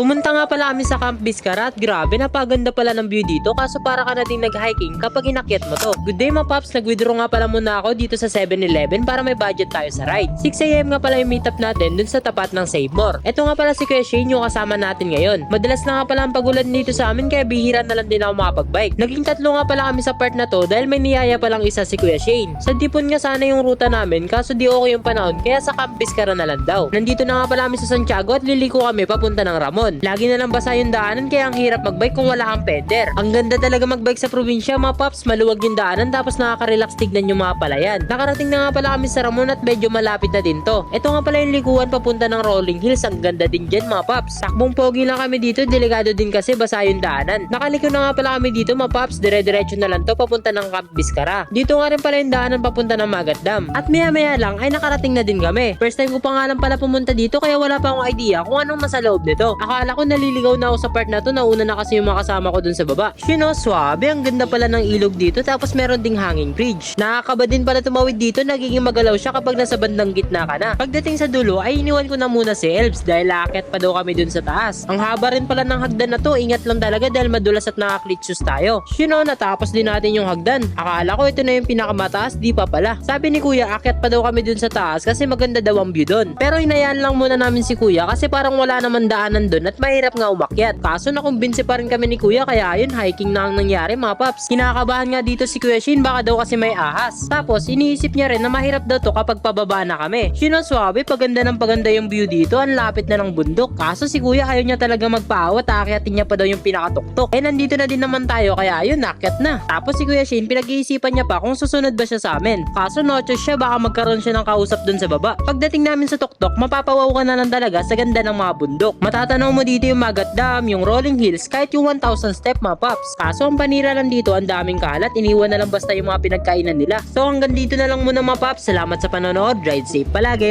Pumunta nga pala kami sa Camp Biscara at grabe napaganda pala ng view dito kaso para ka na ding nag-hiking kapag inakyat mo to. Good day mga paps, nag-withdraw nga pala muna ako dito sa 7-Eleven para may budget tayo sa ride. 6am nga pala yung meetup natin dun sa tapat ng Save More. Ito nga pala si Kuya Shane yung kasama natin ngayon. Madalas na nga pala ang pagulan dito sa amin kaya bihira na lang din ako makapag-bike. Naging tatlo nga pala kami sa part na to dahil may niyaya palang isa si Kuya Shane. Sa Dipon nga sana yung ruta namin kaso di okay yung panahon kaya sa Camp Biscara na lang daw. Nandito na nga pala kami sa Santiago at liliko kami papunta ng Ramon. Lagi na lang basa yung daanan kaya ang hirap magbike kung wala kang peder. Ang ganda talaga magbike sa probinsya mga paps, maluwag yung daanan tapos nakaka-relax tignan yung mga palayan. Nakarating na nga pala kami sa Ramon at medyo malapit na din to. Ito nga pala yung likuan papunta ng Rolling Hills, ang ganda din dyan mga paps. Takbong pogi lang kami dito, delikado din kasi basa yung daanan. Nakaliko na nga pala kami dito mga paps, dire-diretso na lang to papunta ng Camp Biscara. Dito nga rin pala yung daanan papunta ng Magat Dam. At maya maya lang ay nakarating na din kami. First time ko pa nga lang pala pumunta dito kaya wala pa akong idea kung anong nasa loob nito. Akala ko naliligaw na ako sa part na to, nauna na kasi yung mga kasama ko dun sa baba. You know, swabe, ang ganda pala ng ilog dito tapos meron ding hanging bridge. Nakakaba din pala tumawid dito, nagiging magalaw siya kapag nasa bandang gitna ka na. Pagdating sa dulo ay iniwan ko na muna si Elves dahil aakyat pa daw kami dun sa taas. Ang haba rin pala ng hagdan na to, ingat lang talaga dahil madulas at nakaklitsus tayo. You know, natapos din natin yung hagdan. Akala ko ito na yung pinakamataas, di pa pala. Sabi ni kuya, akyat pa daw kami dun sa taas kasi maganda daw ang view dun. Pero hinayaan lang muna namin si kuya kasi parang wala naman daanan dun at mahirap nga umakyat. Kaso nakumbinsi pa rin kami ni kuya kaya ayun, hiking na ang nangyari mga paps. Kinakabahan nga dito si Kuya Shin baka daw kasi may ahas. Tapos iniisip niya rin na mahirap daw to kapag pababa na kami. Shin ang swabe, paganda ng paganda yung view dito, ang lapit na ng bundok. Kaso si kuya ayaw niya talaga magpaawat, akyatin niya pa daw yung pinakatuktok. Eh nandito na din naman tayo kaya ayun, nakyat na. Tapos si Kuya Shin, pinag-iisipan niya pa kung susunod ba siya sa amin. Kaso no choice siya, baka magkaroon siya ng kausap dun sa baba. Pagdating namin sa tuktok, mapapawaw ka na lang talaga sa ganda ng mga bundok. Matatanaw mo dito yung Magat Dam, yung Rolling Hills, kahit yung 1,000 step mga paps. Kaso ang panira lang dito, ang daming kalat, iniwan na lang basta yung mga pinagkainan nila. So hanggang dito na lang muna mga paps. Salamat sa panonood, ride safe palagi.